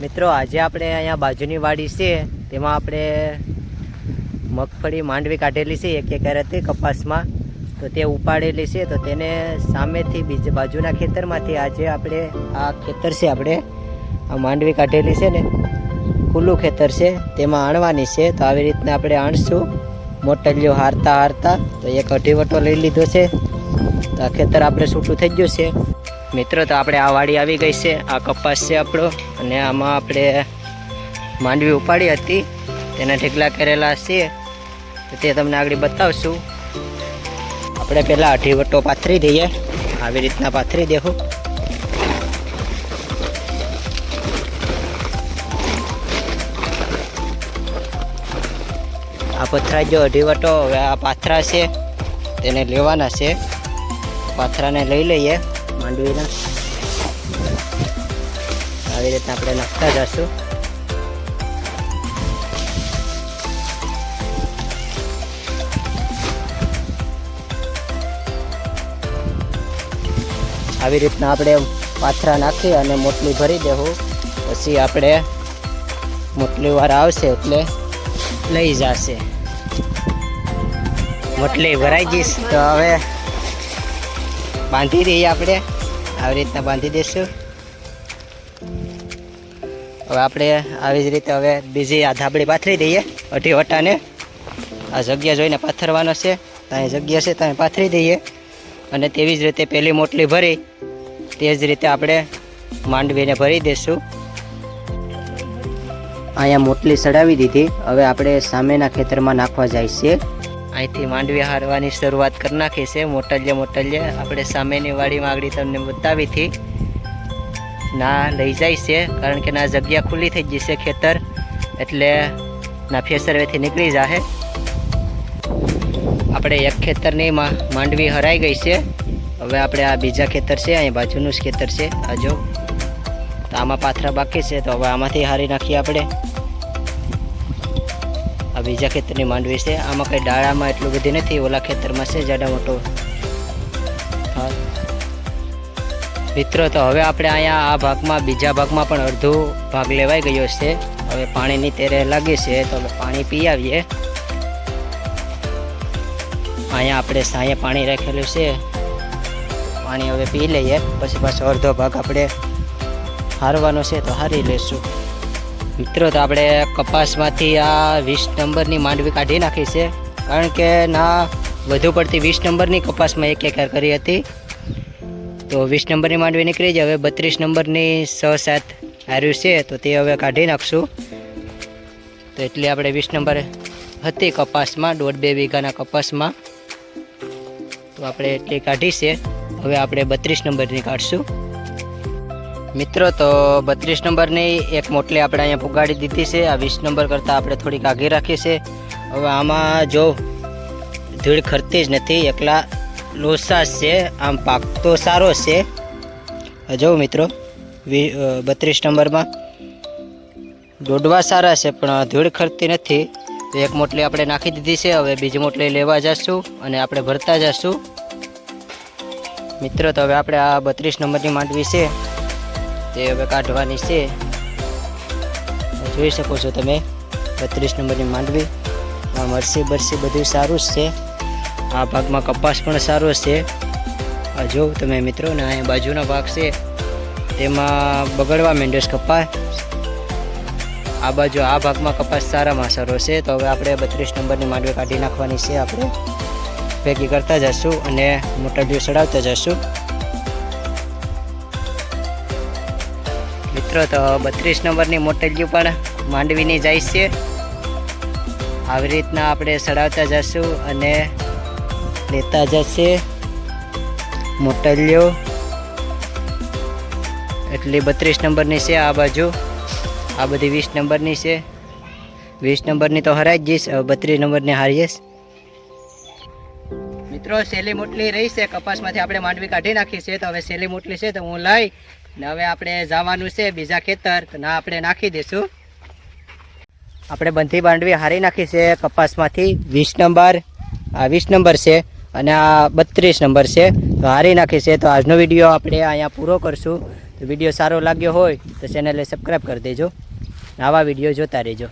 મિત્રો, આજે આપણે અહીંયા બાજુની વાડી છે, તેમાં આપણે મગફળી માંડવી કાઢેલી છે, એક એકર હતી કપાસમાં. તો તે ઉપાડેલી છે, તો તેને સામેથી બીજા, બાજુના ખેતરમાંથી આજે આપણે આ ખેતર છે આપણે, આ માંડવી કાઢેલી છે ને, ખુલ્લું ખેતર છે, તેમાં આણવાની છે, તો આવી રીતના આપણે આણશું. મોટલીઓ હારતા હારતા, તો એક અઢીવટો લઈ લીધો છે, તો આ ખેતર આપણે છૂટું થઈ ગયું છે. મિત્રો, તો આપણે આ વાડી આવી ગઈ છે, આ કપાસ છે આપણો, અને આમાં આપણે માંડવી ઉપાડી હતી, તેના ઢેકલા કરેલા છે, તે તમને આગળ બતાવશું. આપણે પહેલાં અઢીવટો પાથરી દઈએ, આવી રીતના પાથરી દેવું. આ પથરા જો અઢીવટો હવે આ પાથરા છે, તેને લેવાના છે. પાથરાને લઈ લઈએ. માંડવીના. આવી રીતના આપણે નાખતા જશું. આવી રીતના આપણે પાથરા નાખી અને મોટલી ભરી દેવું. પછી આપણે મોટલી વાર આવશે એટલે લઈ જશે. મોટલી ભરાઈ જઈશ તો હવે બાંધી દઈએ આપણે. આવી રીતના બાંધી દઈશું. હવે આપણે આવી જ રીતે હવે બીજી આ ધાબળી પાથરી દઈએ અઢી વટાને આ જગ્યા જોઈને પાથરવાનો છે. ત્યાં જગ્યા છે, ત્યાં પાથરી દઈએ. અને તેવી જ રીતે પહેલી મોટલી ભરી, તે જ રીતે આપણે માંડવીને ભરી દઈશું. અહીંયા મોટલી ચડાવી દીધી. હવે આપણે સામેના ખેતરમાં નાખવા જાય છે. અહીંથી માંડવી હારવાની શરૂઆત કરી નાખી છે. મોટલ્ય મોટલ્ય આપણે સામેની વાડીમાં આગળ તમને બતાવી હતી ના લઈ જાય છે, કારણ કે ના જગ્યા ખુલ્લી થઈ જશે ખેતર, એટલે ના ફેસરવેથી નીકળી જાહે. આપણે એક ખેતરની માંડવી હરાઈ ગઈ છે. હવે આપણે આ બીજા ખેતર છે, અહીં બાજુનું જ ખેતર છે. આ તો આમાં પાથરા બાકી છે, તો હવે આમાંથી હારી નાખીએ આપણે. બીજા ખેતરની માંડવી છે. આમાં કંઈ ડાળામાં એટલું બધી નથી. ઓલા ખેતરમાં છે જાડા મોટો. મિત્રો, તો હવે આપણે અહીંયા આ ભાગમાં, બીજા ભાગમાં પણ અડધો ભાગ લેવાઈ ગયો છે. હવે પાણીની તેરે લાગી છે, તો હવે પાણી પી આવીએ અહીંયા આપણે સાંયે પાણી રાખેલું છે. પાણી હવે પી લઈએ. પછી પાછો અડધો ભાગ આપણે હારવાનો છે, તો હારી લેશું મિત્રો, તો આપણે કપાસમાંથી આ વીસ નંબરની માંડવી કાઢી નાખી છે. કારણ કે ના, વધુ પડતી વીસ નંબરની કપાસમાં એક એકર કરી હતી. તો વીસ નંબરની માંડવી નીકળી જાય હવે બત્રીસ નંબરની છ સાત હાર્યું છે, તો તે હવે કાઢી નાખશું. તો એટલી આપણે વીસ નંબર હતી કપાસમાં, દોઢ બે વીઘાના કપાસમાં. તો આપણે એટલી કાઢી છે. હવે આપણે બત્રીસ નંબરની કાઢશું. મિત્રો, તો બત્રીસ નંબરની એક મોટલી આપણે અહીંયા પુગાડી દીધી છે. આ વીસ નંબર કરતાં આપણે થોડીક આઘી રાખી છે હવે આમાં જો ધૂળ ખરતી જ નથી, એકલા લોસાસ છે. આમ પાક તો સારો છે. જો મિત્રો, વી બત્રીસ નંબરમાં. દોડવા સારા છે, પણ ધૂળ ખરતી નથી. તો એક મોટલી આપણે નાખી દીધી છે. હવે બીજી મોટલી લેવા જશું અને આપણે ભરતા જશું. મિત્રો, તો હવે આપણે આ બત્રીસ નંબરની માંડવી છે. તે હવે કાઢવાની છે. જોઈ શકો છો તમે. બત્રીસ નંબરની માંડવી. મરસી બરસી બધું સારું જ છે. આ ભાગમાં કપાસ પણ સારો છે. આ જો તમે મિત્રો, ને અહીંયા બાજુનો ભાગ છે. તેમાં બગડવા છે કપાસ. આ બાજુ, આ ભાગમાં કપાસ સારામાં સારો છે. તો હવે આપણે બત્રીસ નંબરની માંડવી કાઢી નાખવાની છે આપણે. ભેગી કરતા જશું અને મોટા દિવસ ચડાવતા જશું મિત્રો તો બત્રીસ નંબરની મોટેલિયું પણ માંડવીની જાય છે. આવી રીતના આપણે ચડાવતા જશું અને લેતા જશે મોટલિયો એટલી બત્રીસ નંબરની છે આ બાજુ. આ બધી વીસ નંબરની છે. વીસ નંબરની તો હરાઈ જઈશ બત્રીસ નંબરની હારીશ મિત્રો, સેલી મોટલી રહી છે. કપાસમાંથી આપણે માંડવી કાઢી નાખી છે. તો હવે સેલી મોટલી છે તો હું લઈ ને હવે આપણે જવાનું છે બીજા ખેતર. ના, આપણે નાખી દઈશું. આપણે બંધી બાંડવી હારી નાખી છે કપાસમાંથી. વીસ નંબર. આ વીસ નંબર છે અને આ બત્રીસ નંબર છે. તો હારી નાખી છે. તો આજનો વીડિયો આપણે અહીંયા પૂરો કરશું. તો વીડિયો સારો લાગ્યો હોય તો ચેનલને સબસ્ક્રાઈબ કરી દેજો. આવા વીડિયો જોતા રહેજો.